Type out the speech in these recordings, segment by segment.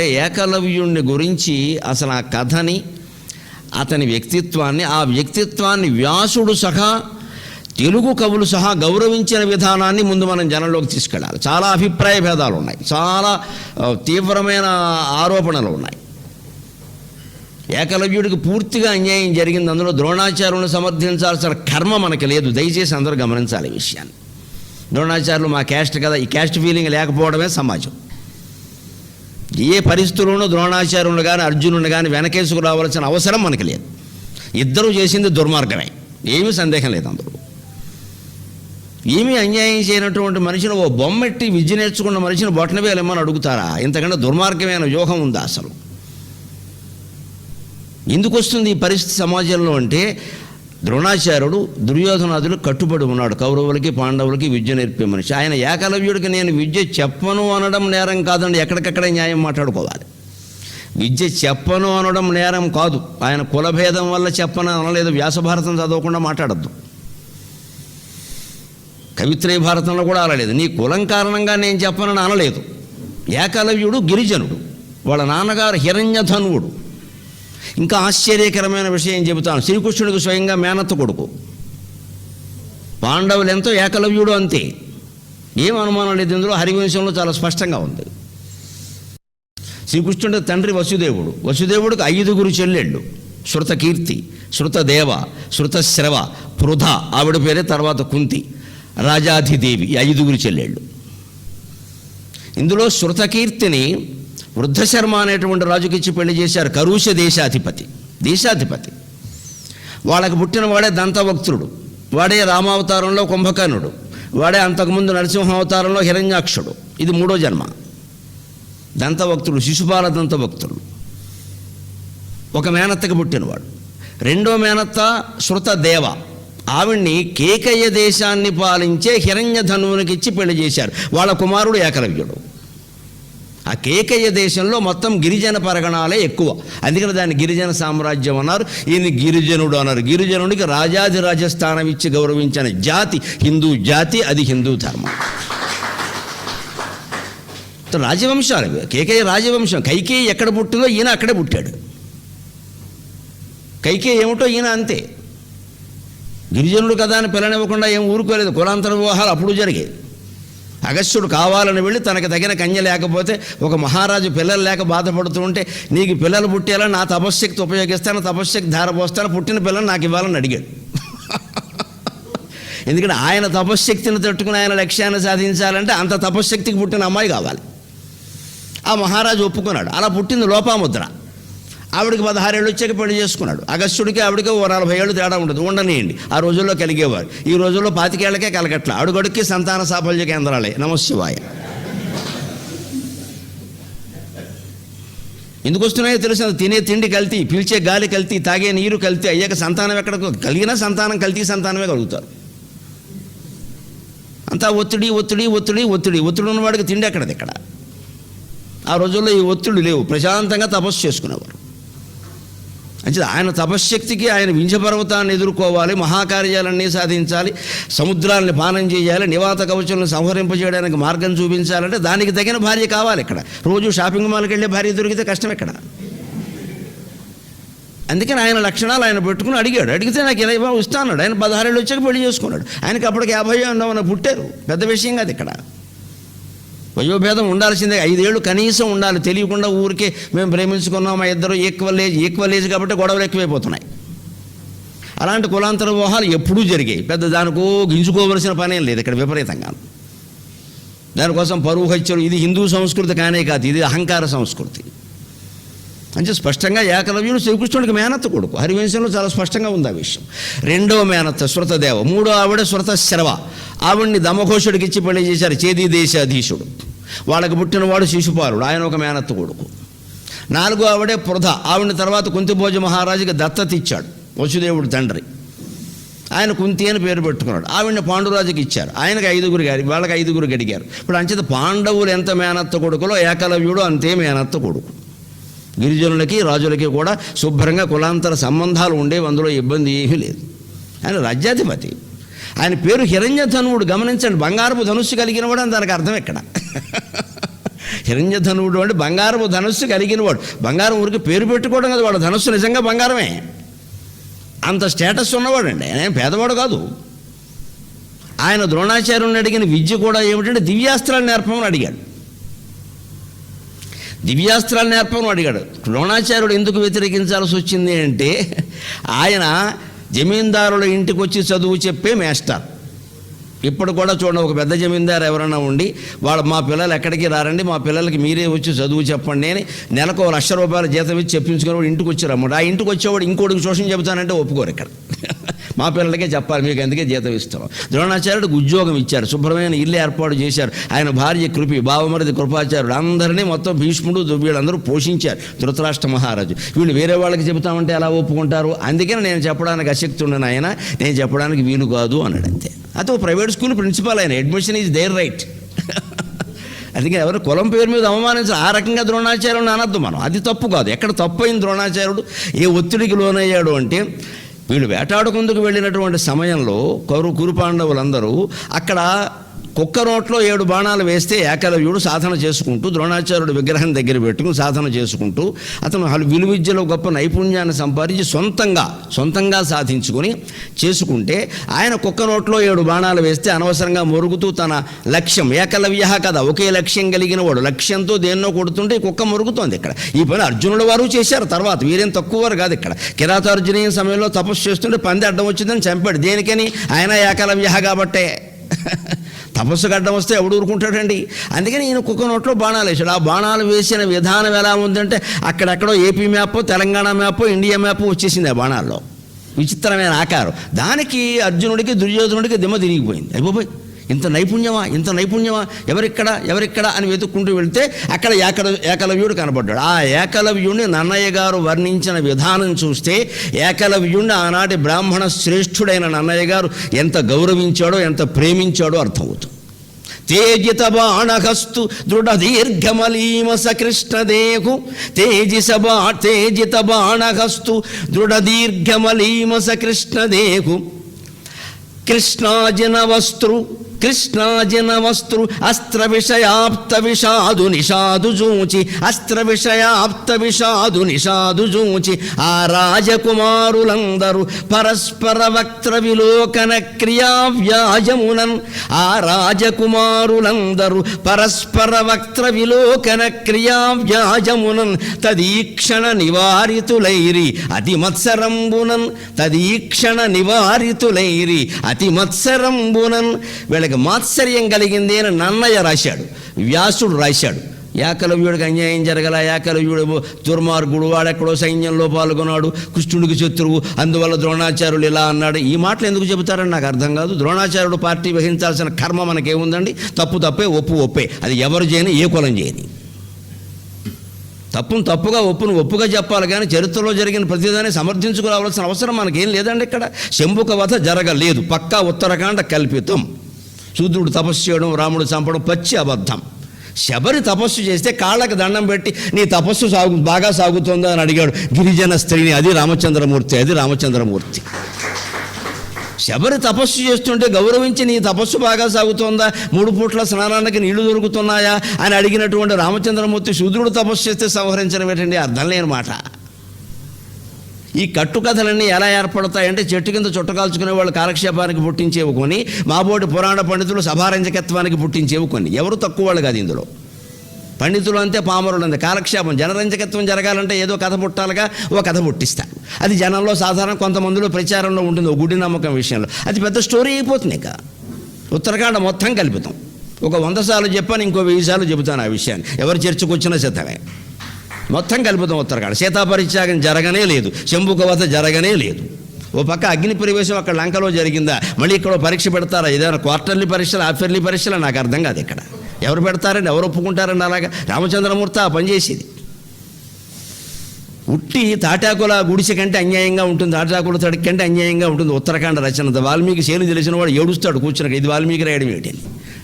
అంటే ఏకలవ్యుణ్ణి గురించి అసలు ఆ కథని అతని వ్యక్తిత్వాన్ని ఆ వ్యక్తిత్వాన్ని వ్యాసుడు సహా తెలుగు కవులు సహా గౌరవించిన విధానాన్ని ముందు మనం జనంలోకి తీసుకెళ్ళాలి. చాలా అభిప్రాయ భేదాలు ఉన్నాయి. చాలా తీవ్రమైన ఆరోపణలు ఉన్నాయి. ఏకలవ్యుడికి పూర్తిగా అన్యాయం జరిగింది. అందులో ద్రోణాచార్యులను సమర్థించాల్సిన కర్మ మనకి లేదు. దయచేసి అందరూ గమనించాలి ఈ విషయాన్ని. ద్రోణాచార్యులు మా క్యాస్ట్ కదా. ఈ క్యాస్ట్ ఫీలింగ్ లేకపోవడమే సమాజం. ఏ పరిస్థితుల్లోనూ ద్రోణాచార్యులు కానీ అర్జునుని కానీ వెనకేసుకు రావాల్సిన అవసరం మనకి లేదు. ఇద్దరు చేసింది దుర్మార్గమే. ఏమీ సందేహం లేదు అందులో. ఏమీ అన్యాయం చేయనటువంటి మనిషిని ఓ బొమ్మెట్టి విద్య నేర్చుకున్న మనిషిని బొట్టనవేలేమని అడుగుతారా? ఇంతకంటే దుర్మార్గమైన వ్యూహం ఉందా అసలు? ఎందుకు వస్తుంది ఈ పరిస్థితి సమాజంలో అంటే ద్రోణాచార్యుడు దుర్యోధనాథుడు కట్టుబడి ఉన్నాడు. కౌరవులకి పాండవులకి విద్య నేర్పే మనిషి. ఆయన ఏకలవ్యుడికి నేను విద్య చెప్పను అనడం నేరం కాదండి. ఎక్కడికక్కడ న్యాయం మాట్లాడుకోవాలి. విద్య చెప్పను అనడం నేరం కాదు. ఆయన కులభేదం వల్ల చెప్పను అనలేదు. వ్యాసభారతం చదవకుండా మాట్లాడద్దు. కవిత్రయ భారతంలో కూడా అనలేదు నీ కులం కారణంగా నేను చెప్పనని అనలేదు. ఏకలవ్యుడు గిరిజనుడు. వాళ్ళ నాన్నగారు హిరణ్యధనువుడు. ఇంకా ఆశ్చర్యకరమైన విషయం చెబుతాను. శ్రీకృష్ణుడికి స్వయంగా మేనత్త కొడుకు. పాండవులు ఎంతో ఏకలవ్యుడు అంతే. ఏం అనుమానం లేదు. ఇందులో హరివంశంలో చాలా స్పష్టంగా ఉంది. శ్రీకృష్ణుడి తండ్రి వసుదేవుడు. వసుదేవుడికి ఐదుగురు చెల్లెళ్ళు. శృతకీర్తి శృతదేవ శృతశ్రవ పృథ ఆవిడ పేరే తర్వాత కుంతి రాజాధిదేవి ఐదుగురు చెల్లెళ్ళు. ఇందులో శృతకీర్తిని వృద్ధశర్మ అనేటువంటి రాజుకిచ్చి పెళ్ళి చేశారు. కరుష దేశాధిపతి. దేశాధిపతి. వాళ్ళకి పుట్టిన వాడే దంతవక్తుడు వాడే రామావతారంలో కుంభకర్ణుడు. వాడే అంతకుముందు నరసింహ అవతారంలో హిరణ్యాక్షుడు. ఇది మూడో జన్మ. దంతభక్తుడు శిశుపాల దంతభక్తుడు ఒక మేనత్తకి పుట్టినవాడు. రెండో మేనత్త శృతదేవ ఆవిడ్ని కేకయ్య దేశాన్ని పాలించే హిరణ్య ఇచ్చి పెళ్ళి చేశారు. వాళ్ళ కుమారుడు ఏకలవ్యుడు. ఆ కేకయ్య దేశంలో మొత్తం గిరిజన పరగణాలే ఎక్కువ. అందుకని దాన్ని గిరిజన సామ్రాజ్యం అన్నారు. ఈయన గిరిజనుడు అన్నారు. గిరిజనుడికి రాజాధిరాజ స్థానం ఇచ్చి గౌరవించిన జాతి హిందూ జాతి అది హిందూ ధర్మం. రాజవంశాలు. కేకయ్య రాజవంశం. కైకేయి ఎక్కడ పుట్టిందో ఈయన అక్కడే పుట్టాడు. కైకేయి ఏమిటో ఈయన అంతే. గిరిజనుడు కదా అని పిల్లనివ్వకుండా ఏం ఊరుకోలేదు. కులాంతర వివాహాలు అప్పుడు జరిగాయి. అగస్త్యుడు కావాలని వెళ్ళి తనకు తగిన కన్య లేకపోతే ఒక మహారాజు పిల్లలు లేక బాధపడుతూ ఉంటే నీకు పిల్లలు పుట్టేలా నా తపశ్శక్తి ఉపయోగిస్తాను తపశ్శక్తి ధారపోస్తాను పుట్టిన పిల్లలు నాకు ఇవ్వాలని అడిగాడు. ఎందుకంటే ఆయన తపశ్శక్తిని తట్టుకుని ఆయన లక్ష్యాన్ని సాధించాలంటే అంత తపశ్శక్తికి పుట్టిన అమ్మాయి కావాలి. ఆ మహారాజు ఒప్పుకున్నాడు. అలా పుట్టింది లోపాముద్ర. ఆవిడకి పదహారేళ్ళు వచ్చాక పెళ్ళి చేసుకున్నాడు. అగస్త్యుడికి ఆవిడకి ఓ నలభై ఏళ్ళు తేడా ఉండదు. ఉండనియండి. ఆ రోజుల్లో కలిగేవారు. ఈ రోజుల్లో పాతికేళ్ళకే కలగట్ల. అడుగడుక్కి సంతాన సాఫల్య కేంద్రాలే. నమశివాయ. ఎందుకు వస్తున్నాయో తెలుసు. తినే తిండి కల్తీ పీల్చే గాలి కల్తీ తాగే నీరు కల్తీ అయ్యాక సంతానం ఎక్కడ కలిగినా సంతానం కల్తీ సంతానమే కలుగుతారు. అంతా ఒత్తిడి ఒత్తిడి ఒత్తిడి ఒత్తిడి. ఒత్తిడి ఉన్నవాడికి తిండి ఎక్కడది ఇక్కడ? ఆ రోజుల్లో ఈ ఒత్తిడి లేవు. ప్రశాంతంగా తపస్సు చేసుకునేవారు. అంటే ఆయన తపశ్శక్తికి ఆయన వింజపర్వతాన్ని ఎదుర్కోవాలి మహాకార్యాలన్నీ సాధించాలి సముద్రాలని పానం చేయాలి నివాత కవచాలను సంహరింపజేయడానికి మార్గం చూపించాలంటే దానికి తగిన భార్య కావాలి ఇక్కడ. రోజు షాపింగ్ మాల్కి వెళ్ళే భార్య దొరికితే కష్టం ఇక్కడ అందుకని ఆయన లక్షణాలు ఆయన పెట్టుకుని అడిగాడు. అడిగితే నాకు ఇలా ఇవ్వ వస్తా ఆయన పదహారేళ్ళు వచ్చాక పెళ్ళి చేసుకున్నాడు. ఆయనకి అప్పటికి యాభై ఉన్న పుట్టారు. పెద్ద విషయం కాదు ఇక్కడ. వయోభేదం ఉండాల్సిందే. ఐదేళ్ళు కనీసం ఉండాలి. తెలియకుండా ఊరికే మేము ప్రేమించుకున్నాం మా ఇద్దరు? ఈక్వల్ ఏజ్ ఈక్వల్ ఏజ్ కాబట్టి గొడవలు ఎక్కువైపోతున్నాయి. అలాంటి కులాంతర వివాహాలు ఎప్పుడూ జరిగాయి. పెద్ద దానికో గింజుకోవలసిన పనేం లేదు. ఇక్కడ విపరీతంగా. దానికోసం పరువు హత్యలు. ఇది హిందూ సంస్కృతి కానే కాదు. ఇది అహంకార సంస్కృతి. అంటే స్పష్టంగా ఏకలవ్యుడు శ్రీకృష్ణుడికి మేనత్త కొడుకు. హరివంశంలో చాలా స్పష్టంగా ఉంది ఆ విషయం. రెండో మేనత్త శృతదేవ మూడో ఆవిడ శృతశ్రవ. ఆవిడ్ని దమఘోషుడికి ఇచ్చి పెళ్ళి చేశారు చేదీ దేశాధీశుడు. వాళ్ళకి పుట్టినవాడు శిశుపాలుడు ఆయన ఒక మేనత్త కొడుకు. నాలుగో ఆవిడే పృథ ఆవిడ తర్వాత కుంతిభోజ మహారాజుకి దత్తత ఇచ్చాడు వసుదేవుడు తండ్రి. ఆయన కుంతి అని పేరు పెట్టుకున్నాడు. ఆవిడని పాండురాజుకి ఇచ్చారు. ఆయనకు ఐదుగురు గారి వాళ్ళకి ఐదుగురు గడిగారు ఇప్పుడు అంచేత పాండవులు ఎంత మేనత్త కొడుకులో ఏకలవ్యుడు అంతే మేనత్త కొడుకు. గిరిజనులకి రాజులకి కూడా శుభ్రంగా కులాంతర సంబంధాలు ఉండేవి అందులో ఇబ్బంది ఏమీ లేదు. ఆయన రాజ్యాధిపతి. ఆయన పేరు హిరణ్యధనువుడు. గమనించండి బంగారపు ధనుస్సు కలిగిన వాడు అని దానికి అర్థం ఎక్కడ? హిరణ్యధనుడు అంటే బంగారపు ధనుస్సు కలిగిన వాడు. బంగారం ఊరికి పేరు పెట్టుకోవడం కదా వాడు ధనుస్సు నిజంగా బంగారమే. అంత స్టేటస్ ఉన్నవాడండి ఆయన పేదవాడు కాదు. ఆయన ద్రోణాచార్యుని అడిగిన విద్య కూడా ఏమిటంటే దివ్యాస్త్రాలు నేర్పమని అడిగాడు. దివ్యాస్త్రాలు నేర్పమని అడిగాడు. ద్రోణాచార్యుడు ఎందుకు వ్యతిరేకించాల్సి వచ్చింది అంటే ఆయన జమీందారుల ఇంటికి వచ్చి చదువు చెప్పే మేస్టర్. ఇప్పుడు కూడా చూడండి ఒక పెద్ద జమీందారు ఎవరైనా ఉండి వాళ్ళు మా పిల్లలు ఎక్కడికి రారండి మా పిల్లలకి మీరే వచ్చి చదువు చెప్పండి అని నెలకు ఒక లక్ష రూపాయల జీతం ఇచ్చి చెప్పించుకుని వాడు ఇంటికి వచ్చారన్నమాట. ఆ ఇంటికి వచ్చేవాడు ఇంకోటికి శోషణ చెబుతానంటే ఒప్పుకోరు ఇక్కడ. మా పిల్లలకే చెప్పాలి మీకు అందుకే జీతం ఇస్తాం. ద్రోణాచార్యుడికి ఉద్యోగం ఇచ్చారు శుభ్రమైన ఇల్లు ఏర్పాటు చేశారు. ఆయన భార్య కృపి బావమరిది కృపాచార్యుడు అందరినీ మొత్తం భీష్ముడు వీళ్ళందరూ పోషించారు. ధృతరాష్ట్ర మహారాజు. వీళ్ళు వేరే వాళ్ళకి చెబుతామంటే ఎలా ఒప్పుకుంటారు? అందుకని నేను చెప్పడానికి అశక్తి ఉండను ఆయన నేను చెప్పడానికి వీలు కాదు అన్నాడు అంతే ప్రైవేట్ స్కూల్ ప్రిన్సిపాల్ ఆయన. అడ్మిషన్ ఈజ్ దేర్ రైట్ అందుకే ఎవరు కులం పేరు మీద అవమానించారు. ఆ రకంగా ద్రోణాచార్యుడు అనద్దు మనం. అది తప్పు కాదు. ఎక్కడ తప్పు ద్రోణాచార్యుడు? ఏ ఒత్తిడికి లోనయ్యాడు అంటే వీళ్ళు వేటాడుకుందుకు వెళ్ళినటువంటి సమయంలో కౌరు కురుపాండవులందరూ అక్కడ కుక్క నోట్లో ఏడు బాణాలు వేస్తే ఏకలవ్యుడు సాధన చేసుకుంటూ ద్రోణాచార్యుడు విగ్రహం దగ్గర పెట్టుకుని సాధన చేసుకుంటూ అతను హలు విలువిద్యలో గొప్ప నైపుణ్యాన్ని సంపాదించి సొంతంగా సొంతంగా సాధించుకొని చేసుకుంటే ఆయన కుక్క నోట్లో ఏడు బాణాలు వేస్తే అనవసరంగా మొరుగుతూ తన లక్ష్యం ఏకలవ్య కదా ఒకే లక్ష్యం కలిగిన వాడు లక్ష్యంతో దేన్నో కొడుతుంటే కుక్క మొరుగుతోంది ఇక్కడ. ఈ పని అర్జునుడు వారు చేశారు తర్వాత వీరేం తక్కువ వారు కాదు ఇక్కడ. కిరాతార్జునీయ సమయంలో తపస్సు చేస్తుంటే పంది అడ్డం వచ్చిందని చంపాడు. దేనికని? ఆయన ఏకలవ్య కాబట్టే. తపస్సు గడ్డం వస్తే ఎవడు ఊరుకుంటాడండి? అందుకని ఈయన కుక్క నోట్లో బాణాలు వేసాడు ఆ బాణాలు వేసిన విధానం ఎలా ఉందంటే అక్కడెక్కడో AP map Telangana map India map వచ్చేసింది ఆ బాణాల్లో. విచిత్రమైన ఆకారం. దానికి అర్జునుడికి దుర్యోధనుడికి దిమ్మ తిరిగిపోయింది. అయిపోయి ఇంత నైపుణ్యమా? ఇంత నైపుణ్యమా? ఎవరిక్కడ? ఎవరిక్కడ? అని వెతుక్కుంటూ వెళ్తే అక్కడ ఏకల ఏకలవ్యుడు కనబడ్డాడు. ఆ ఏకలవ్యుడిని నన్నయ్య గారు వర్ణించిన విధానం చూస్తే ఏకలవ్యుడిని ఆనాటి బ్రాహ్మణ శ్రేష్ఠుడైన నన్నయ్య గారు ఎంత గౌరవించాడో ఎంత ప్రేమించాడో అర్థమవుతుంది. తేజిత బాణహస్తు దృఢ దీర్ఘమలీమస కృష్ణదేహు తేజిస బా తేజిత బాణహస్తు దృఢ దీర్ఘమలీమస కృష్ణదేహు. కృష్ణాజన వస్త్రు కృష్ణాజన వస్త్రు అస్త్ర విషయాప్త విషాదు నిషాదు జూచి అస్త్ర విషయాప్త విషాదు నిషాదు జూచి ఆ రాజకుమారులందరూ పరస్పర వక్త్ర విలోకన క్రియా వ్యాజమునన్ ఆ రాజకుమారులందరూ పరస్పర వక్త్ర విలోకన క్రియా వ్యాజమునన్ తదీక్షణ నివారితులైరి అతి మత్సరంబునన్ తదీక్షణ నివారితులైరి అతి మత్సరంబునన్. వీళ్ళకి మాత్సర్యం కలిగింది అని నన్నయ్య రాశాడు. వ్యాసుడు రాశాడు. ఏకలవ్యుడికి అన్యాయం జరగల ఏకలవ్యుడు దుర్మార్గుడు వాడెక్కడో సైన్యంలో పాల్గొన్నాడు కృష్ణుడికి శత్రువు అందువల్ల ద్రోణాచార్యులు ఇలా అన్నాడు. ఈ మాటలు ఎందుకు చెబుతారని నాకు అర్థం కాదు. ద్రోణాచార్యుడు పార్టీ వహించాల్సిన కర్మ మనకేముందండి? తప్పు తప్పే ఒప్పు ఒప్పే. అది ఎవరు చేయని ఏ కులం చేయని. తప్పును తప్పుగా ఒప్పును ఒప్పుగా చెప్పాలి కానీ చరిత్రలో జరిగిన ప్రతిదాన్ని సమర్థించుకోవాల్సిన అవసరం మనకేం లేదండి ఇక్కడ. శంభుక వధ జరగలేదు. పక్కా ఉత్తరాఖండ కల్పితం. శూద్రుడు తపస్సు చేయడం రాముడు చంపడం పచ్చి అబద్ధం. శబరి తపస్సు చేస్తే కాళ్ళకి దండం పెట్టి నీ తపస్సు సాగు బాగా సాగుతుందా? అని అడిగాడు. గిరిజన స్త్రీని అది రామచంద్రమూర్తి అది రామచంద్రమూర్తి. శబరి తపస్సు చేస్తుంటే గౌరవించి నీ తపస్సు బాగా సాగుతోందా? మూడు పూట్ల స్నానానికి నీళ్ళు దొరుకుతున్నాయా? అని అడిగినటువంటి రామచంద్రమూర్తి శూద్రుడు తపస్సు చేస్తే సంహరించడం ఏంటండి? అర్థం లేని మాట. ఈ కట్టుకథలన్నీ ఎలా ఏర్పడతాయంటే చెట్టు కింద చుట్టకాల్చుకునే వాళ్ళు కాలక్షేపానికి పుట్టించేవి కొని మాబోటి పురాణ పండితులు సభారంజకత్వానికి పుట్టించేవి కొన్ని ఎవరు తక్కువ వాళ్ళు కాదు ఇందులో. పండితులు అంతే పామరులు అంతే కాలక్షేపం. జనరంజకత్వం జరగాలంటే ఏదో కథ పుట్టాలిగా ఓ కథ పుట్టిస్తారు అది జనంలో సాధారణ కొంతమందిలో ప్రచారంలో ఉంటుంది ఓ గుడి నమ్మకం విషయంలో. అది పెద్ద స్టోరీ అయిపోతుంది ఇక. ఉత్తరాఖండ మొత్తం కలుపుతాం. ఒక వంద సార్లు చెప్పాను ఇంకో వెయ్యి సార్లు చెబుతాను ఆ విషయాన్ని. ఎవరు చర్చకు వచ్చినా సిద్ధమే. మొత్తం కలుపుతాం ఉత్తరాఖండ సీతాపరిత్యాగం జరగనే లేదు. శంభుకవత జరగనే లేదు. ఓ పక్క అగ్ని ప్రవేశం అక్కడ లంకలో జరిగిందా? మళ్ళీ ఇక్కడ పరీక్ష పెడతారా? ఏదైనా క్వార్టర్లీ పరీక్షలు హాఫర్లీ పరీక్షలు? నాకు అర్థం కాదు ఇక్కడ. ఎవరు పెడతారండి ఎవరు ఒప్పుకుంటారండి అలాగా? రామచంద్రమూర్తి ఆ పని చేసేది. ఉట్టి తాటాకుల గుడిసె కంటే అన్యాయంగా ఉంటుంది. తాటాకుల తడి కంటే అన్యాయంగా ఉంటుంది. ఉత్తరాఖండ రచన. వాల్మీకి శైలి తెలిసిన వాడు ఏడుస్తాడు కూర్చుని ఇది వాల్మీకి రాయడం ఏమిటి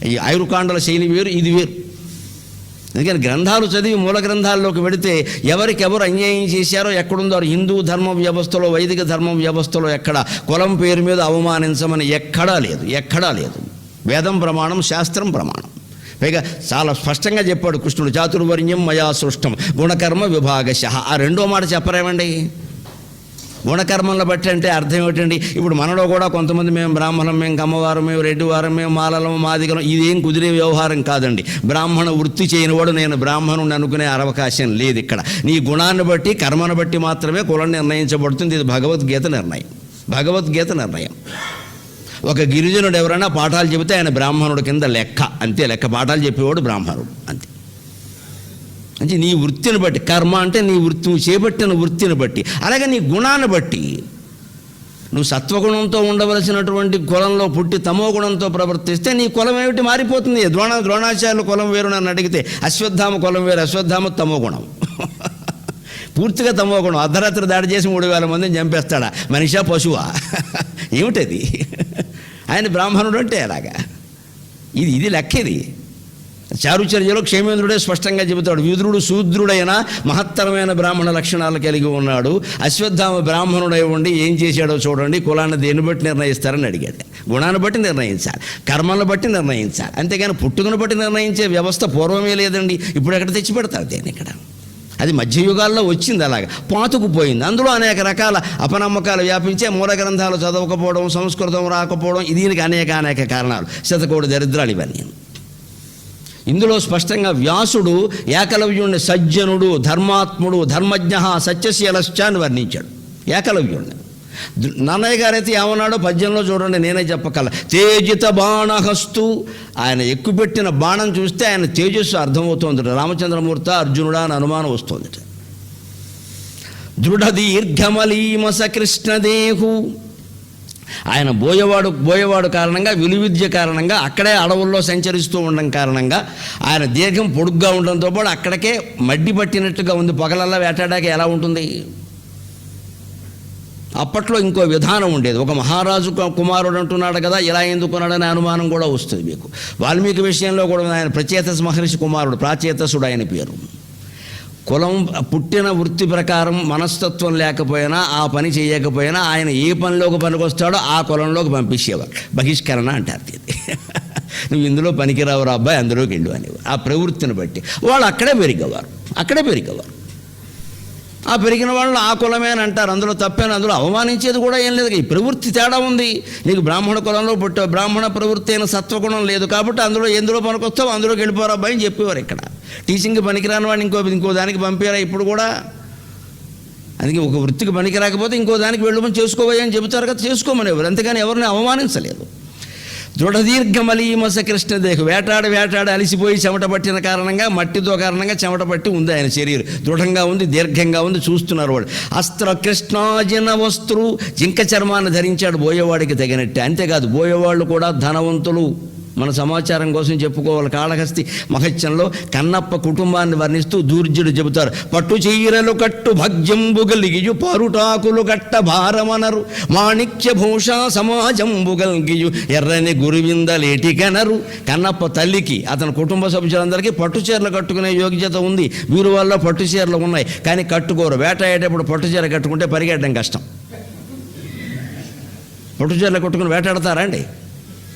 ఈ ఆయుర్కాండల శైలి వేరు ఇది వేరు. అందుకని గ్రంథాలు చదివి మూల గ్రంథాల్లోకి వెడితే ఎవరికెవరు అన్యాయం చేశారో ఎక్కడుందో హిందూ ధర్మ వ్యవస్థలో వైదిక ధర్మ వ్యవస్థలో ఎక్కడ కులం పేరు మీద అవమానించమని ఎక్కడా లేదు ఎక్కడా లేదు. వేదం ప్రమాణం శాస్త్రం ప్రమాణం. పైగా చాలా స్పష్టంగా చెప్పాడు కృష్ణుడు చాతుర్వర్ణ్యం మయా సృష్టం గుణకర్మ విభాగశ. ఆ రెండో మాట చెప్పరేమండి? గుణకర్మలను బట్టి అంటే అర్థం ఏమిటండి? ఇప్పుడు మనలో కూడా కొంతమంది మేము బ్రాహ్మణం మేము కమ్మవారం మేము రెడ్డివారం మేము మాలలం మాదిగలం ఇదేం కుదిరే వ్యవహారం కాదండి. బ్రాహ్మణ వృత్తి చేయనివాడు నేను బ్రాహ్మణుని అనుకునే అవకాశం లేదు ఇక్కడ. నీ గుణాన్ని బట్టి కర్మను బట్టి మాత్రమే కులం నిర్ణయించబడుతుంది. ఇది భగవద్గీత నిర్ణయం. భగవద్గీత నిర్ణయం. ఒక గిరిజనుడు ఎవరైనా పాఠాలు చెబితే ఆయన బ్రాహ్మణుడు కింద లెక్క. అంతే లెక్క. పాఠాలు చెప్పేవాడు బ్రాహ్మణుడు. అంతే. అంటే నీ వృత్తిని బట్టి కర్మ అంటే నీ వృత్తి నువ్వు చేపట్టిన వృత్తిని బట్టి అలాగే నీ గుణాన్ని బట్టి. నువ్వు సత్వగుణంతో ఉండవలసినటువంటి కులంలో పుట్టి తమో గుణంతో ప్రవర్తిస్తే నీ కులం ఏమిటి మారిపోతుంది? ద్రోణ ద్రోణాచార్యుల కులం వేరు నన్ను అడిగితే అశ్వత్థామ కులం వేరు అశ్వత్థామ తమో గుణం. పూర్తిగా తమో గుణం. అర్ధరాత్రి దాడి చేసి మూడు వేల మందిని చంపేస్తాడా? మనిషా పశువా? ఏమిటది? ఆయన బ్రాహ్మణుడు అంటే అలాగా ఇది ఇది లెక్క ఇది. చారుచర్యలో క్షేమేంద్రుడే స్పష్టంగా చెబుతాడు. విదురుడు శూద్రుడైన మహత్తరమైన బ్రాహ్మణ లక్షణాలు కలిగి ఉన్నాడు. అశ్వత్థామ బ్రాహ్మణుడై ఉండి ఏం చేశాడో చూడండి. కులాన్ని దేన్ని బట్టి నిర్ణయిస్తారని అడిగాడు. గుణాన్ని బట్టి నిర్ణయించాలి. కర్మలను బట్టి నిర్ణయించాలి. అంతేగాని పుట్టుకను బట్టి నిర్ణయించే వ్యవస్థ పూర్వమే లేదండి. ఇప్పుడు ఎక్కడ తెచ్చి పెడతారు దేని ఇక్కడ? అది మధ్యయుగాల్లో వచ్చింది అలాగ. పాతుకుపోయింది. అందులో అనేక రకాల అపనమ్మకాలు వ్యాపించే మూల గ్రంథాలు చదవకపోవడం సంస్కృతం రాకపోవడం దీనికి అనేక అనేక కారణాలు. శతకోటి దరిద్రాలు ఇవన్నీ. ఇందులో స్పష్టంగా వ్యాసుడు ఏకలవ్యుణ్ణి సజ్జనుడు ధర్మాత్ముడు ధర్మజ్ఞ సత్యశీలశ్చ అని వర్ణించాడు. ఏకలవ్యుణ్ణి. నాన్నయ్య నన్నయ్య గారైతే ఏమన్నాడో పద్యంలో చూడండి నేనే చెప్పగల. తేజిత బాణహస్తు. ఆయన ఎక్కుపెట్టిన బాణం చూస్తే ఆయన తేజస్సు అర్థమవుతోంది. రామచంద్రమూర్తి అర్జునుడా అని అనుమానం వస్తుంది. దృఢ దీర్ఘమలీమస కృష్ణదేహు. ఆయన బోయవాడు బోయవాడు కారణంగా విలువిద్య కారణంగా అక్కడే అడవుల్లో సంచరిస్తూ ఉండడం కారణంగా ఆయన దీర్ఘం పొడుగ్గా ఉండడంతో పాటు అక్కడికే మడ్డి పట్టినట్టుగా ఉంది. పొగలల్లా వేటాడాక ఎలా ఉంటుంది? అప్పట్లో ఇంకో విధానం ఉండేది. ఒక మహారాజు కుమారుడు అంటున్నాడు కదా ఇలా ఎందుకున్నాడనే అనుమానం కూడా వస్తుంది మీకు. వాల్మీకి విషయంలో కూడా ఆయన ప్రచేతస్ మహర్షి కుమారుడు ప్రాచేతసుడు ఆయన పేరు. కులం పుట్టిన వృత్తి ప్రకారం మనస్తత్వం లేకపోయినా ఆ పని చేయకపోయినా ఆయన ఏ పనిలోకి పనికొస్తాడో ఆ కులంలోకి పంపించేవారు. బహిష్కరణ అంటారు ఇది నువ్వు ఇందులో పనికిరావురా అబ్బాయి అందులోకి వెళ్ళు అనేవారు. ఆ ప్రవృత్తిని బట్టి. వాళ్ళు అక్కడే పెరిగేవారు. అక్కడే పెరిగేవారు. ఆ పెరిగిన వాళ్ళు ఆ కులమే అని అంటారు. అందులో తప్పేనా అందులో అవమానించేది కూడా ఏం లేదు. ఈ ప్రవృత్తి తేడా ఉంది. నీకు బ్రాహ్మణ కులంలో పుట్టావు. బ్రాహ్మణ ప్రవృత్తి అయిన సత్వగుణం లేదు కాబట్టి అందులో ఎందులో పనికొస్తావు అందులోకి వెళ్ళిపోరా అబ్బాయి అని చెప్పేవారు ఇక్కడ. టీచింగ్కి పనికిరాని వాడిని ఇంకో ఇంకో దానికి పంపారా? ఇప్పుడు కూడా? అందుకే ఒక వృత్తికి పనికి రాకపోతే ఇంకో దానికి వెళ్ళమని చేసుకోబోయే అని చెబుతారు కదా చేసుకోమని ఎవరు. అంతేగాని ఎవరిని అవమానించలేదు. దృఢదీర్ఘమలీమస కృష్ణదేహు వేటాడ వేటాడ అలిసిపోయి చెమట పట్టిన కారణంగా మట్టితో కారణంగా చెమట పట్టి ఉంది ఆయన శరీరం. దృఢంగా ఉంది దీర్ఘంగా ఉంది చూస్తున్నారు వాళ్ళు. అస్త్ర కృష్ణాజన వస్త్రు జింక చర్మాన్ని ధరించాడు బోయేవాడికి తగినట్టే. అంతేకాదు బోయేవాళ్ళు కూడా ధనవంతులు. మన సమాచారం కోసం చెప్పుకోవాలి. కాళహస్తి మహత్యంలో కన్నప్ప కుటుంబాన్ని వర్ణిస్తూ దూర్జుడు చెబుతారు. పట్టు చీరలు కట్టు భగ్జంబు గలిగియు పరుటాకులు కట్ట భారమనరు. మాణిక్య భూషా సమాజంబు గలిగియు ఎర్రని గురువిందలేటికనరు కన్నప్ప తల్లికి అతని కుటుంబ సభ్యులందరికీ పట్టు చీరలు కట్టుకునే యోగ్యత ఉంది. వీరు వల్ల పట్టు చీరలు ఉన్నాయి. కానీ కట్టుకోరు. వేటాడేటప్పుడు పట్టు చీర కట్టుకుంటే పరిగెట్టడం కష్టం. పట్టు చీరలు కట్టుకుని వేటాడతారా అండి?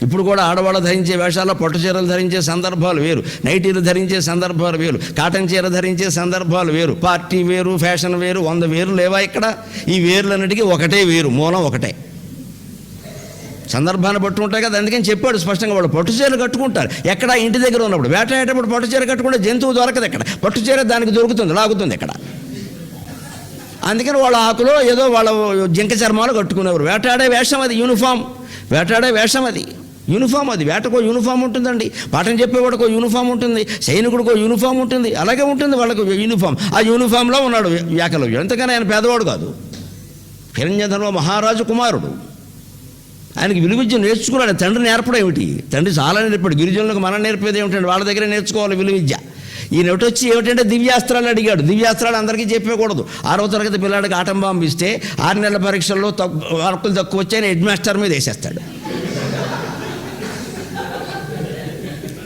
ఇప్పుడు కూడా ఆడవాళ్ళు ధరించే వేషాల్లో పట్టు చీరలు ధరించే సందర్భాలు వేరు. నైటీలు ధరించే సందర్భాలు వేరు. కాటన్ చీర ధరించే సందర్భాలు వేరు. పార్టీ వేరు ఫ్యాషన్ వేరు వంద వేరు లేవా ఇక్కడ? ఈ వేర్లన్నిటికీ ఒకటే వేరు మూలం ఒకటే. సందర్భాన్ని బట్టి ఉంటాయి కదా అందుకని చెప్పాడు స్పష్టంగా వాళ్ళు. పట్టు చీరలు కట్టుకుంటారు. ఎక్కడ? ఇంటి దగ్గర ఉన్నప్పుడు. వేటాడేటప్పుడు పట్టు చీర కట్టుకుంటే జంతువు దొరకదు ఎక్కడ? పట్టు చీర దానికి దొరుకుతుంది లాగుతుంది ఇక్కడ అందుకని వాళ్ళ ఆకులో ఏదో వాళ్ళ జింక చర్మాలు కట్టుకునేవారు. వేటాడే వేషం అది యూనిఫామ్. వేటాడే వేషం అది. యూనిఫామ్ అది. వేటకో యూనిఫామ్ ఉంటుందండి. పాఠం చెప్పేవాడికో యూనిఫామ్ ఉంటుంది. సైనికుడికో యూనిఫామ్ ఉంటుంది. అలాగే ఉంటుంది వాళ్ళకు యూనిఫామ్. ఆ యూనిఫామ్లో ఉన్నాడు వ్యాకలవ్యం ఎంతకైనా ఆయన పేదవాడు కాదు. హిరణ్యధర్మ మహారాజు కుమారుడు. ఆయనకి విలువిద్య నేర్చుకున్నాడు. తండ్రి నేర్పడం ఏమిటి? తండ్రి చాలా నేర్పాడు. గిరిజనులకు మనం నేర్పేది ఏమిటండి? వాళ్ళ దగ్గర నేర్చుకోవాలి విలువిద్య ఈయన వచ్చి ఏమిటంటే దివ్యాస్త్రాలు అడిగాడు. దివ్యాస్త్రాలు అందరికీ చెప్పకూడదు. ఆరో తరగతి పిల్లాడికి ఆటం బాంబు ఇస్తే ఆరు నెలల పరీక్షల్లో తక్కువ మార్కులు తక్కువ వచ్చాయని హెడ్ మాస్టర్ మీద వేసేస్తాడు.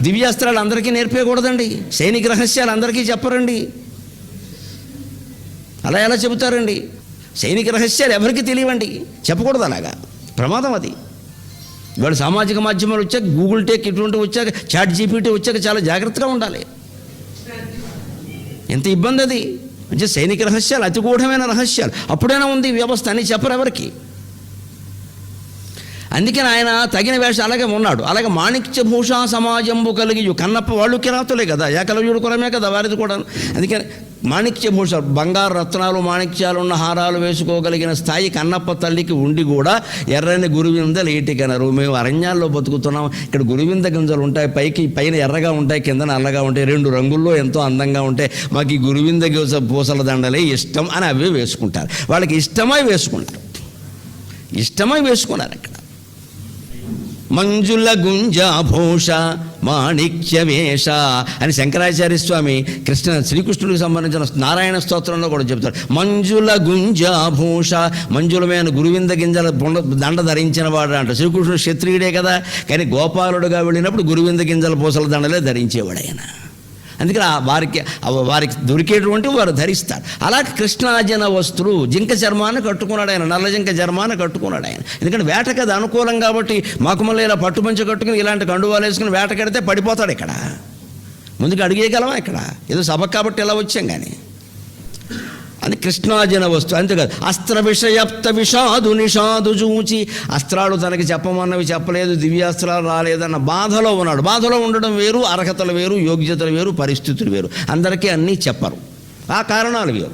దివ్యాస్త్రాలు అందరికీ నేర్పేయకూడదండి. సైనిక రహస్యాలు అందరికీ చెప్పరండి. అలా ఎలా చెబుతారండి? సైనిక రహస్యాలు ఎవరికి తెలియవండి? చెప్పకూడదు అలాగా. ప్రమాదం అది. ఇవాళ సామాజిక మాధ్యమాలు వచ్చాక గూగుల్ టేక్ ఇటువంటి వచ్చాక చాట్ జీపీటీ వచ్చాక చాలా జాగ్రత్తగా ఉండాలి. ఎంత ఇబ్బంది అది. అంటే సైనిక రహస్యాలు అతి గూఢమైన రహస్యాలు. అప్పుడైనా ఉంది వ్యవస్థ అని చెప్పరు ఎవరికి. అందుకని ఆయన తగిన వేషం అలాగే ఉన్నాడు. అలాగే మాణిక్య భూషా సమాజంబు కలిగి కన్నప్ప వాళ్ళు కిరాతులే కదా. ఏకలవ్యుడు కులమే కదా వారిది కూడా. అందుకని మాణిక్య భూష బంగారు రత్నాలు మాణిక్యాలు ఉన్న హారాలు వేసుకోగలిగిన స్థాయి కన్నప్ప తల్లికి ఉండి కూడా ఎర్రని గురువిందలు ఏటికనరు మేము అరణ్యాల్లో బతుకుతున్నాం. ఇక్కడ గురువింద గింజలు ఉంటాయి. పైకి పైన ఎర్రగా ఉంటాయి. కింద నల్లగా ఉంటాయి. రెండు రంగుల్లో ఎంతో అందంగా ఉంటాయి. మాకు ఈ గురువింద గింజ పూసల దండలే ఇష్టం అని అవే వేసుకుంటారు. వాళ్ళకి ఇష్టమై వేసుకుంటారు. ఇష్టమై వేసుకున్నారు అక్కడ మంజుల గుంజాభూష మాణిక్య వేష అని శంకరాచార్య స్వామి కృష్ణ శ్రీకృష్ణుడికి సంబంధించిన నారాయణ స్తోత్రంలో కూడా చెప్తారు మంజుల గుంజాభూష మంజులమైన గురువింద గింజల దండ ధరించిన వాడు అంట. శ్రీకృష్ణుడు క్షత్రియుడే కదా కానీ గోపాలుడుగా వెళ్ళినప్పుడు గురువింద గింజల పూసల దండలే ధరించేవాడు ఆయన. అందుకని ఆ వారికి వారికి దొరికేటువంటి వారు ధరిస్తారు. అలాగే కృష్ణాజన వస్తువులు జింక చర్మాన్ని కట్టుకున్నాడు ఆయన నల్ల జింక చర్మాన్ని కట్టుకున్నాడు ఆయన. ఎందుకంటే వేటకు అది అనుకూలం కాబట్టి మాకుమల్లి ఇలా పట్టుమంచి కట్టుకుని ఇలాంటి కండువాలు వేసుకుని వేటకెడితే పడిపోతాడు ఇక్కడ. ముందుకు అడిగేయగలమా ఇక్కడ? ఏదో సభ కాబట్టి ఇలా వచ్చాం కానీ. అని కృష్ణాజన వస్తువు అంతేకాదు అస్త్ర విషయప్త విషాదు నిషాదు చూచి అస్త్రాలు తనకి చెప్పమన్నవి చెప్పలేదు దివ్యాస్త్రాలు రాలేదన్న బాధలో ఉన్నాడు. బాధలో ఉండడం వేరు అర్హతలు వేరు యోగ్యతలు వేరు పరిస్థితులు వేరు. అందరికీ అన్నీ చెప్పరు. ఆ కారణాలు వేరు.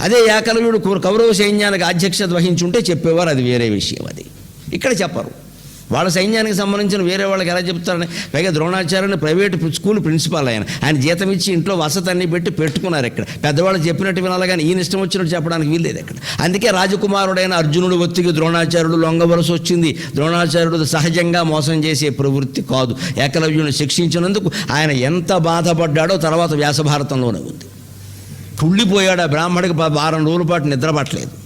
అదే ఏకలవ్యుడు కౌరవ సైన్యానికి అధ్యక్షత వహించుంటే చెప్పేవారు అది వేరే విషయం అది. ఇక్కడ చెప్పరు. వాళ్ళ సైన్యానికి సంబంధించిన వేరే వాళ్ళకి ఎలా చెప్తారని? పైగా ద్రోణాచార్యుని ప్రైవేట్ స్కూల్ ప్రిన్సిపాల్ ఆయన. ఆయన జీతం ఇచ్చి ఇంట్లో వసతి అన్ని పెట్టి పెట్టుకున్నారు ఇక్కడ. పెద్దవాళ్ళు చెప్పినట్టు వినాలి కానీ ఈయన ఇష్టం వచ్చినట్టు చెప్పడానికి వీల్లేదు ఇక్కడ. అందుకే రాజకుమారుడైన అర్జునుడు ఒత్తికి ద్రోణాచార్యుడు లొంగవలసి వచ్చింది. ద్రోణాచార్యుడు సహజంగా మోసం చేసే ప్రవృత్తి కాదు. ఏకలవ్యుని శిక్షించినందుకు ఆయన ఎంత బాధపడ్డాడో తర్వాత వ్యాసభారతంలోనే ఉంది. కుళ్ళిపోయాడు ఆ బ్రాహ్మడికి వారం రోజుల పాటు నిద్రపట్టలేదు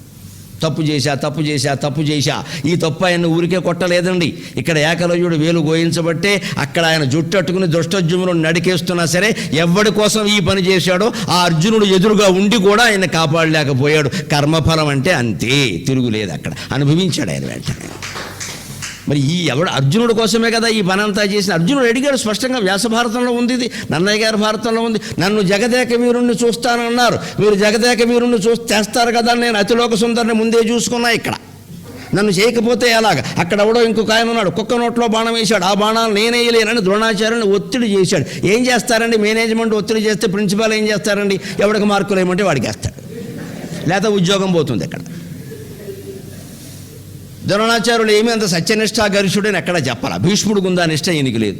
తప్పు చేశా తప్పు చేశా తప్పు చేశా. ఈ తప్పు ఆయన ఊరికే కొట్టలేదండి. ఇక్కడ ఏకలవ్యుడు వేలు గోయించబట్టే అక్కడ ఆయన జుట్టట్టుకుని దుష్టజుమును నడికేస్తున్నా సరే ఎవడి కోసం ఈ పని చేశాడో ఆ అర్జునుడు ఎదురుగా ఉండి కూడా ఆయన కాపాడలేకపోయాడు. కర్మఫలం అంటే అంతే తిరుగులేదు అక్కడ. అనుభవించాడు ఆయన వెంటనే. మరి ఈ ఎవడు అర్జునుడు కోసమే కదా ఈ పనంతా చేసిన? అర్జునుడు అడిగాడు స్పష్టంగా వ్యాస భారతంలో ఉంది ఇది నన్నయ్య గారి భారతంలో ఉంది. నన్ను జగదేక వీరుణ్ణి చూస్తానన్నారు. మీరు జగదేక వీరుణ్ణి చూ చేస్తారు కదా నేను అతిలోక సుందరిని ముందే చూసుకున్నా ఇక్కడ. నన్ను చేయకపోతే ఎలాగ? అక్కడ ఎవడో ఇంకొక ఆయన ఉన్నాడు. కుక్క నోట్లో బాణం వేశాడు. ఆ బాణాలు నేనే వేయలేనని ద్రోణాచార్యుని ఒత్తిడి చేశాడు. ఏం చేస్తారండి? మేనేజ్మెంట్ ఒత్తిడి చేస్తే ప్రిన్సిపాల్ ఏం చేస్తారండి? ఎవడికి మార్కులు ఏమంటే వాడికి వేస్తాడు. లేకపోతే ఉద్యోగం పోతుంది ఇక్కడ ద్రోణాచార్యులు ఏమీ అంత సత్యనిష్ఠా గరిష్ఠుడని ఎక్కడ చెప్పాల? భీష్ముడు గుందా నిష్ట ఈయనకి లేదు.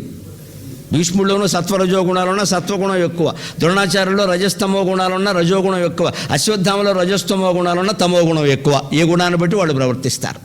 భీష్ముడిలోనూ సత్వరజో గుణాలున్నా సత్వగుణం ఎక్కువ. ద్రోణాచార్యుల్లో రజస్తమో గుణాలున్నా రజోగుణం ఎక్కువ. అశ్వత్థామలో రజస్తమో గుణాలున్నా తమో గుణం ఎక్కువ. ఏ గుణాన్ని బట్టి వాళ్ళు ప్రవర్తిస్తారు?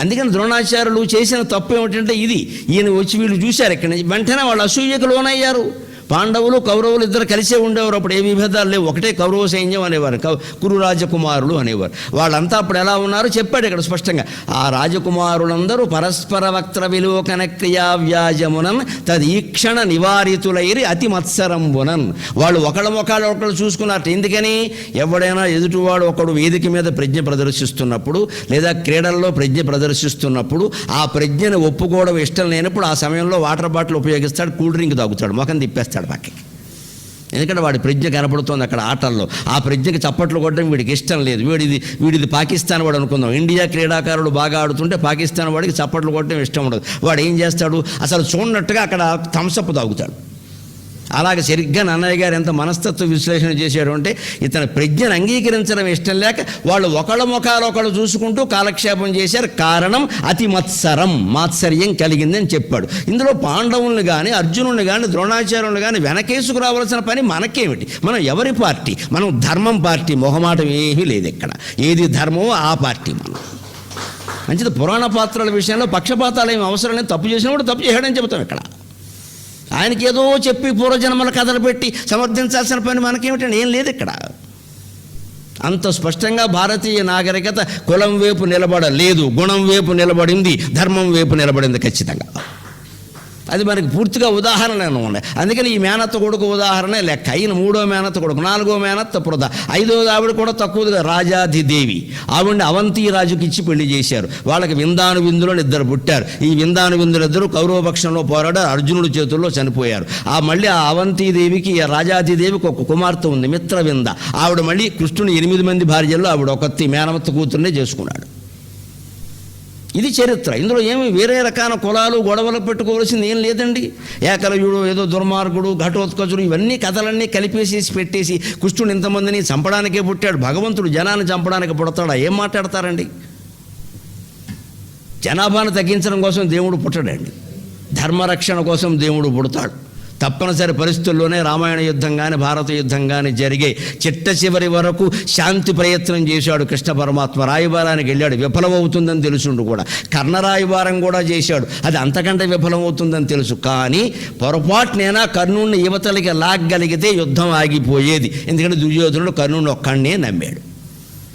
అందుకని ద్రోణాచార్యులు చేసిన తప్పు ఏమిటంటే ఇది. ఈయన వచ్చి వీళ్ళు చూశారు ఇక్కడ నుంచి. వెంటనే వాళ్ళు అసూయకు లోనయ్యారు. పాండవులు కౌరవులు ఇద్దరు కలిసే ఉండేవారు. అప్పుడు ఏ విభేదాలు లేవు. ఒకటే కౌరవ సైన్యం అనేవారు. కురు రాజకుమారులు అనేవారు. వాళ్ళంతా అప్పుడు ఎలా ఉన్నారో? చెప్పాడు ఇక్కడ స్పష్టంగా. ఆ రాజకుమారులందరూ పరస్పర వక్త్ర విలోకన క్రియా వ్యాజమునన్ తదీక్షణ నివారితులైరి అతి మత్సరంబునన్. వాళ్ళు ఒకళ్ళ ఒకళ్ళు ఒకళ్ళు చూసుకున్నట్టు. ఎందుకని? ఎవడైనా ఎదుటివాడు ఒకడు వేదిక మీద ప్రజ్ఞ ప్రదర్శిస్తున్నప్పుడు లేదా క్రీడల్లో ప్రజ్ఞ ప్రదర్శిస్తున్నప్పుడు ఆ ప్రజ్ఞను ఒప్పుకోవడం ఇష్టం లేనప్పుడు ఆ సమయంలో వాటర్ బాటిల్ ఉపయోగిస్తాడు కూల్ డ్రింక్ తాగుతాడు ముఖం తిప్పేస్తాడు. పక్కకి ఎందుకంటే వాడి ప్రజ్ఞ కనపడుతోంది అక్కడ ఆటల్లో. ఆ ప్రజ్ఞకి చప్పట్లు కొట్టడం వీడికి ఇష్టం లేదు. వీడిది వీడిది పాకిస్తాన్ వాడు అనుకుందాం. ఇండియా క్రీడాకారుడు బాగా ఆడుతుంటే పాకిస్తాన్ వాడికి చప్పట్లు కొట్టడం ఇష్టం ఉండదు. వాడు ఏం చేస్తాడు? అసలు చూడనట్టుగా అక్కడ థమ్స్అప్ తాగుతాడు. అలాగే సరిగ్గా నన్నయ్య గారు ఎంత మనస్తత్వ విశ్లేషణ చేశారు అంటే ఇతని ప్రజ్ఞను అంగీకరించడం ఇష్టం లేక వాళ్ళు ఒకళ్ళ ముఖాలు ఒకళ్ళు చూసుకుంటూ కాలక్షేపం చేశారు. కారణం అతి మత్సరం మాత్సర్యం కలిగిందని చెప్పాడు. ఇందులో పాండవుల్ని కానీ అర్జునుడిని కానీ ద్రోణాచార్యుని కానీ వెనకేసుకురావాల్సిన పని మనకేమిటి? మనం ఎవరి పార్టీ? మనం ధర్మం పార్టీ. మొహమాటం ఏమీ లేదు ఇక్కడ. ఏది ధర్మమో ఆ పార్టీ మనం. మంచిది పురాణ పాత్రల విషయంలో పక్షపాతాలు ఏమి అవసరం లేదు. తప్పు చేసినప్పుడు తప్పు చేయడం చెబుతాం ఇక్కడ. ఆయనకి ఏదో చెప్పి పూర్వజన్మల కథలు పెట్టి సమర్థించాల్సిన పని మనకేమిటండి? ఏం లేదు ఇక్కడ. అంత స్పష్టంగా భారతీయ నాగరికత కులం వైపు నిలబడలేదు గుణం వైపు నిలబడింది ధర్మం వైపు నిలబడింది ఖచ్చితంగా. అది మనకి పూర్తిగా ఉదాహరణలు ఉన్నాయి అందుకని ఈ మేనత్త కొడుకు ఉదాహరణ లెక్క. అయిన మూడో మేనత్త కొడుకు నాలుగో మేనత్త పురద ఐదో ఆవిడ కూడా తక్కువగా రాజాధిదేవి ఆవిడ అవంతి రాజుకి ఇచ్చి పెళ్ళి చేశారు. వాళ్ళకి విందాను విందులో ఇద్దరు పుట్టారు. ఈ విందాను విందులు ఇద్దరు కౌరవపక్షంలో పోరాడారు అర్జునుడి చేతుల్లో చనిపోయారు. ఆ మళ్ళీ ఆ అవంతిదేవికి ఆ రాజాధిదేవికి ఒక కుమార్తె ఉంది మిత్రవింద. ఆవిడ మళ్ళీ కృష్ణుని ఎనిమిది మంది భార్యల్లో ఆవిడ ఒకత్తి మేనమత్త కూతురునే చేసుకున్నాడు. ఇది చరిత్ర. ఇందులో ఏమి వేరే రకాల కులాలు గొడవలు పెట్టుకోవాల్సింది ఏం లేదండి. ఏకలయుడు ఏదో దుర్మార్గుడు ఘటోత్కచుడు ఇవన్నీ కథలన్నీ కలిపేసేసి పెట్టేసి కృష్ణుడు ఇంతమందిని చంపడానికే పుట్టాడు. భగవంతుడు జనాన్ని చంపడానికి పుడతాడా? ఏం మాట్లాడతారండి? జనాభాను తగ్గించడం కోసం దేవుడు పుట్టడండి. ధర్మరక్షణ కోసం దేవుడు పుడతాడు. తప్పనిసరి పరిస్థితుల్లోనే రామాయణ యుద్ధం కానీ భారత యుద్ధం కానీ జరిగే చిట్ట చివరి వరకు శాంతి ప్రయత్నం చేశాడు కృష్ణ పరమాత్మ. రాయబారానికి వెళ్ళాడు. విఫలమవుతుందని తెలుసుండు కూడా. కర్ణ రాయబారం కూడా చేశాడు. అది అంతకంటే విఫలమవుతుందని తెలుసు. కానీ పొరపాటునైనా కర్ణుడిని యువతలకి లాగ్గలిగితే యుద్ధం ఆగిపోయేది. ఎందుకంటే దుర్యోధనుడు కర్ణుడిని ఒక్కడనే నమ్మాడు.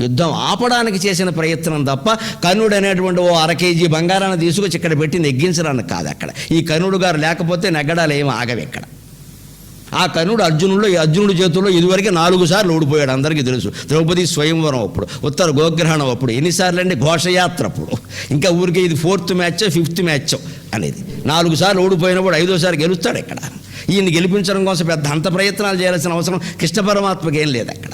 యుద్ధం ఆపడానికి చేసిన ప్రయత్నం తప్ప కర్ణుడు అనేటువంటి ఓ అర కేజీ బంగారాన్ని తీసుకొచ్చి ఇక్కడ పెట్టి నెగ్గించడానికి కాదు అక్కడ. ఈ కర్ణుడు గారు లేకపోతే నెగ్గడాలు ఏమి ఆగవి ఇక్కడ. ఆ కర్ణుడు అర్జునుడు ఈ అర్జునుడి చేతుల్లో ఇదివరకు నాలుగు సార్లు ఓడిపోయాడు అందరికీ తెలుసు. ద్రౌపది స్వయంవరం అప్పుడు ఉత్తర గోగ్రహణం అప్పుడు ఎన్నిసార్లు అండి ఘోషయాత్ర అప్పుడు. ఇంకా ఊరికి ఇది ఫోర్త్ మ్యాచ్ ఫిఫ్త్ మ్యాచ్ అనేది. నాలుగు సార్లు ఓడిపోయినప్పుడు ఐదోసారి గెలుస్తాడు ఇక్కడ. ఈయన గెలిపించడం కోసం పెద్ద అంత ప్రయత్నాలు చేయాల్సిన అవసరం కృష్ణ పరమాత్మకి ఏం లేదు అక్కడ.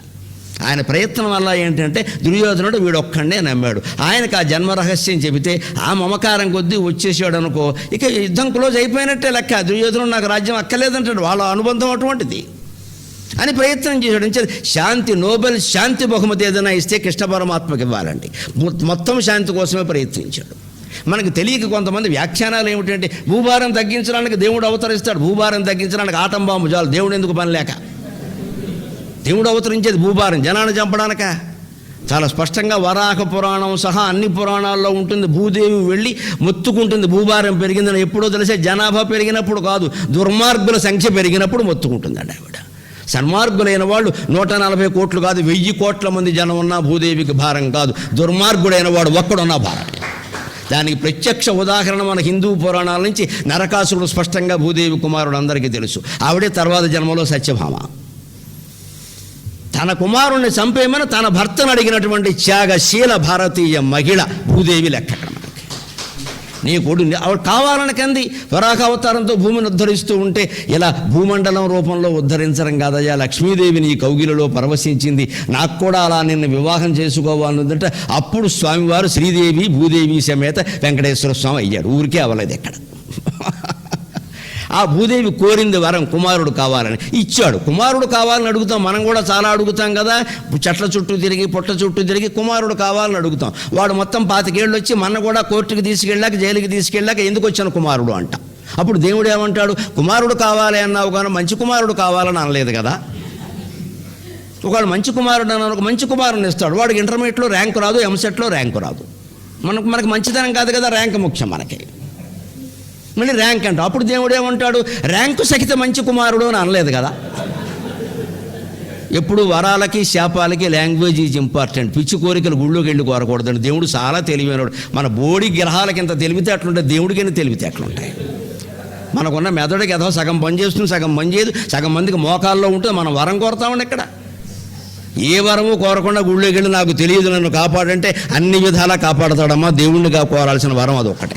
ఆయన ప్రయత్నం వల్ల ఏంటంటే దుర్యోధనుడు వీడొక్కడే నమ్మాడు. ఆయనకు ఆ జన్మ రహస్యం చెబితే ఆ మమకారం కొద్దీ వచ్చేసాడు అనుకో ఇక యుద్ధం క్లోజ్ అయిపోయినట్టే లెక్క. దుర్యోధనుడు నాకు రాజ్యం అక్కర్లేదంటాడు. వాళ్ళ అనుబంధం అటువంటిది. అని ప్రయత్నం చేశాడు. శాంతి నోబెల్ శాంతి బహుమతి ఏదైనా ఇస్తే కృష్ణ పరమాత్మకి ఇవ్వాలండి. మొత్తం శాంతి కోసమే ప్రయత్నించాడు. మనకు తెలియక కొంతమంది వ్యాఖ్యానాలు ఏమిటంటే భూభారం తగ్గించడానికి దేవుడు అవతరిస్తాడు. భూభారం తగ్గించడానికి ఆటం బాంబు చాలు. దేవుడు ఎందుకు పని లేక దేవుడు అవతరించేది భూభారం జనాన్ని చంపడానిక. చాలా స్పష్టంగా వరాహ పురాణం సహా అన్ని పురాణాల్లో ఉంటుంది. భూదేవి వెళ్ళి మొత్తుకుంటుంది. భూభారం పెరిగిందని ఎప్పుడో తెలిసే జనాభా పెరిగినప్పుడు కాదు దుర్మార్గుల సంఖ్య పెరిగినప్పుడు మొత్తుకుంటుందండి ఆవిడ. సన్మార్గులైన వాళ్ళు నూట నలభై కోట్లు కాదు వెయ్యి కోట్ల మంది జనం ఉన్నా భూదేవికి భారం కాదు. దుర్మార్గుడైన వాడు ఒక్కడున్నా భారం. దానికి ప్రత్యక్ష ఉదాహరణ మన హిందూ పురాణాల నుంచి నరకాసురుడు స్పష్టంగా భూదేవి కుమారుడు అందరికీ తెలుసు. ఆవిడే తర్వాత జన్మలో సత్యభామ. తన కుమారుణ్ణి చంపేయమని తన భర్తను అడిగినటువంటి త్యాగశీల భారతీయ మహిళ భూదేవి లెక్క అక్కడ మనకి. నీ కొడు ఆవిడ కావాలని కంది. వరాహ అవతారంతో భూమిని ఉద్ధరిస్తూ ఉంటే ఇలా భూమండలం రూపంలో ఉద్ధరించడం కాదయ్యా. లక్ష్మీదేవి నీ కౌగిలిలో పరవశించింది. నాకు కూడా అలా నిన్ను వివాహం చేసుకోవాలనుందంటే. అప్పుడు స్వామివారు శ్రీదేవి భూదేవి సమేత వెంకటేశ్వర స్వామి అయ్యాడు ఊరికే అవ్వలేదు ఎక్కడ. ఆ భూదేవి కోరింది వరం కుమారుడు కావాలని. ఇచ్చాడు. కుమారుడు కావాలని అడుగుతాం. మనం కూడా చాలా అడుగుతాం కదా. చెట్ల చుట్టూ తిరిగి పుట్ల చుట్టూ తిరిగి కుమారుడు కావాలని అడుగుతాం. వాడు మొత్తం పాతికేళ్ళు వచ్చి మన కూడా కోర్టుకి తీసుకెళ్ళాక జైలుకి తీసుకెళ్ళాక ఎందుకు వచ్చాను కుమారుడు అంట. అప్పుడు దేవుడు ఏమంటాడు? కుమారుడు కావాలి అన్నావు కానీ మంచి కుమారుడు కావాలని అనలేదు కదా. ఒకవేళ మంచి కుమారుడు అన్న ఒక మంచి కుమారుని ఇస్తాడు. వాడికి ఇంటర్మీడియట్లో ర్యాంకు రాదు ఎంసెట్లో ర్యాంకు రాదు. మనకు మనకు మంచితనం కాదు కదా ర్యాంక్ ముఖ్యం మనకి. మళ్ళీ ర్యాంక్ అంట అప్పుడు దేవుడు ఏమంటాడు? ర్యాంకు సహిత మంచి కుమారుడు అని అనలేదు కదా? ఎప్పుడు వరాలకి శాపాలకి లాంగ్వేజ్ ఈజ్ ఇంపార్టెంట్ పిచ్చి కోరికలు గుళ్ళోకి వెళ్ళి కోరకూడదండి. దేవుడు చాలా తెలివైనడు మన బోడి గ్రహాలకి ఎంత తెలివితే అట్లుంటే దేవుడికైనా తెలివితే అట్లుంటాయి మనకున్న మెదడుకి ఏదో సగం పని చేస్తుంది సగం పని చేయదు. సగం మందికి మోకాల్లో ఉంటుంది. మనం వరం కోరతామండి ఇక్కడ. ఏ వరము కోరకుండా గుళ్ళోకి వెళ్ళి నాకు తెలియదు నన్ను కాపాడంటే అన్ని విధాలా కాపాడతాడమ్మా. దేవుణ్ణిగా కోరాల్సిన వరం అదొక్కటే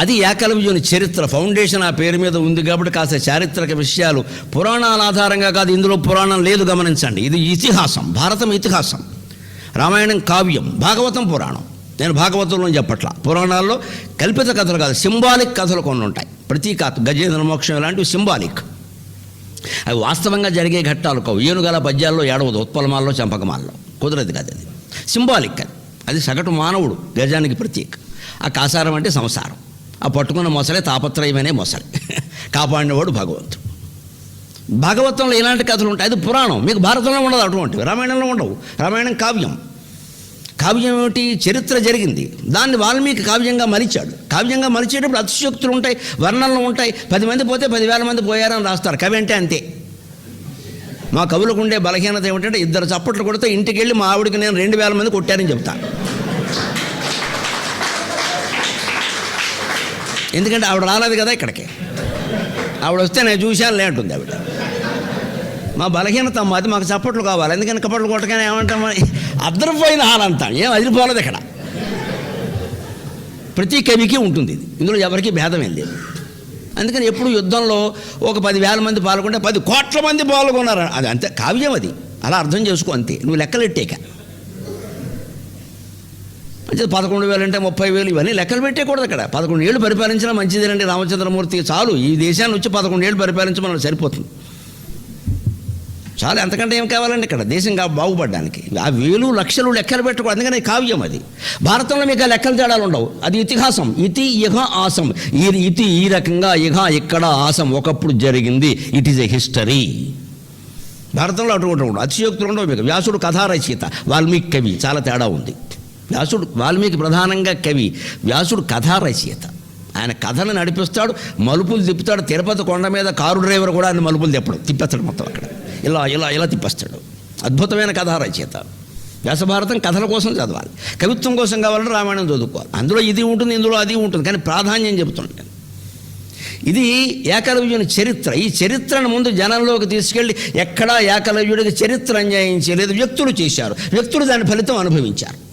అది ఏకలవ్యుని చరిత్ర ఫౌండేషన్ ఆ పేరు మీద ఉంది కాబట్టి కాస్త చారిత్రక విషయాలు పురాణాల ఆధారంగా కాదు ఇందులో పురాణం లేదు గమనించండి. ఇది ఇతిహాసం భారతం ఇతిహాసం. రామాయణం కావ్యం భాగవతం పురాణం. నేను భాగవతంలో చెప్పట్లా. పురాణాల్లో కల్పిత కథలు కాదు సింబాలిక్ కథలు కొన్ని ఉంటాయి. ప్రతీకాత్ గజేంద్ర మోక్షం ఇలాంటివి సింబాలిక్. అవి వాస్తవంగా జరిగే ఘట్టాలు కావు. ఏనుగల పద్యాల్లో ఏడవదు ఉత్పలమాల్లో చంపకమాల్లో. కుదరదు కాదు అది. సింబాలిక్ అది. అది సగటు మానవుడు గజానికి ప్రతీక. ఆ కాసారం అంటే సంసారం. ఆ పట్టుకున్న మొసలే తాపత్రయమనే మొసలి. కాపాడినవాడు భగవంతుడు. భాగవతంలో ఇలాంటి కథలు ఉంటాయి. అది పురాణం. మీకు భారతంలో ఉండదు అటువంటివి. రామాయణంలో ఉండవు. రామాయణం కావ్యం. కావ్యం ఏమిటి? చరిత్ర జరిగింది. దాన్ని వాల్మీకి కావ్యంగా మలిచాడు. కావ్యంగా మలిచేటప్పుడు అతిశయోక్తులు ఉంటాయి వర్ణనలు ఉంటాయి. పది మంది పోతే పదివేల మంది పోయారని రాస్తారు. కవి అంటే అంతే. మా కవులకు ఉండే బలహీనత ఏమిటంటే ఇద్దరు చప్పట్లు కొడితే ఇంటికి వెళ్ళి మా ఆవిడకి నేను రెండు వేల మంది కొట్టారని చెప్తాను ఎందుకంటే ఆవిడ రాలేదు కదా ఇక్కడికి. ఆవిడ వస్తే నేను చూశానులే అంటుంది ఆవిడ. మా బలహీనత అమ్మ అది మాకు చప్పట్లు కావాలి. ఎందుకని కప్పట్లు కొట్టగానే ఏమంటాం? అద్దరిపోయిన హాల్ అంతా ఏం అదిరిపోలేదు ఇక్కడ. ప్రతి కవికి ఉంటుంది ఇది. ఇందులో ఎవరికి భేదం ఏం లేదు. అందుకని ఎప్పుడు యుద్ధంలో ఒక పదివేల మంది పాల్గొంటే పది కోట్ల మంది పాల్గొన్నారు. అది అంతే కావ్యం అది. అలా అర్థం చేసుకో అంతే. నువ్వు లెక్కలెట్టేక. పదకొండు వేలు అంటే ముప్పై వేలు ఇవన్నీ లెక్కలు పెట్టేకూడదు అక్కడ. పదకొండు ఏళ్ళు పరిపాలించినా మంచిదేనండి రామచంద్రమూర్తి. చాలు ఈ దేశాన్ని వచ్చి పదకొండు ఏళ్ళు పరిపాలించమని సరిపోతుంది. చాలు ఎంతకంటే ఏం కావాలండి ఇక్కడ? దేశం బాగుపడడానికి. ఆ వేలు లక్షలు లెక్కలు పెట్టకూడదు. అందుకని కావ్యం అది. భారతంలో మీకు లెక్కలు తేడాలు ఉండవు. అది ఇతిహాసం. ఇతి ఇహ ఆసం. ఈ ఇతి ఈ రకంగా ఇహ ఇక్కడ ఆసం. ఒకప్పుడు జరిగింది. ఇట్ ఈజ్ ఎ హిస్టరీ భారతంలో అటువంటి ఉండవు. అతిశయోక్తులు ఉండవు మీకు. వ్యాసుడు కథారచయిత వాల్మీకి కవి. చాలా తేడా ఉంది. వ్యాసుడు వాల్మీకి ప్రధానంగా కవి. వ్యాసుడు కథారచయిత ఆయన కథను నడిపిస్తాడు మలుపులు తిప్పుతాడు. తిరుపతి కొండ మీద కారు డ్రైవర్ కూడా ఆయన మలుపులు తిప్పడు. తిప్పేస్తాడు మొత్తం అక్కడ. ఇలా ఇలా ఇలా తిప్పేస్తాడు. అద్భుతమైన కథారచయిత వ్యాసభారతం కథల కోసం చదవాలి. కవిత్వం కోసం కావాలంటే రామాయణం చదువుకోవాలి. అందులో ఇది ఉంటుంది ఇందులో అది ఉంటుంది. కానీ ప్రాధాన్యం చెబుతున్నాను నేను. ఇది ఏకలవ్యుని చరిత్ర. ఈ చరిత్రను ముందు జనంలోకి తీసుకెళ్ళి ఎక్కడా ఏకలవ్యుడికి చరిత్ర అన్యాయం చేయలేదు. వ్యక్తులు చేశారు. వ్యక్తులు దాని ఫలితం అనుభవించారు.